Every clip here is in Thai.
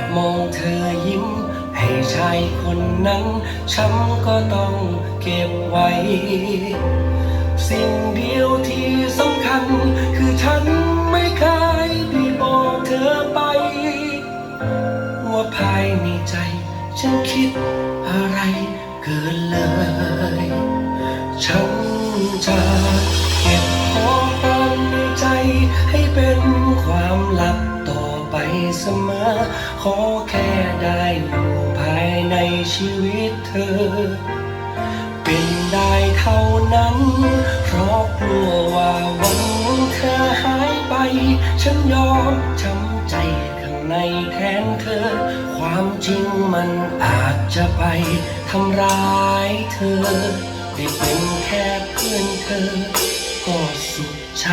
บมองเธอยิ้ม ให้ชายคนนั้น ฉันก็ต้องเก็บไว้ สิ่งเดียวที่สำคัญ คือฉันไม่เคยได้บอกเธอไป ว่าภายในใจ ฉันคิดอะไรเกินเลย ฉันจะ เสมอ ขอแค่ได้อยู่ภายในชีวิตเธอ เป็นได้เท่านั้น เพราะกลัวว่าวันเธอหายไป ฉันยอมช้ำใจข้างในแทนเธอ ความจริงมันอาจจะไปทำร้ายเธอได้เป็นแค่เพื่อนเธอ ก็สุขใจ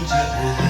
angel eyes.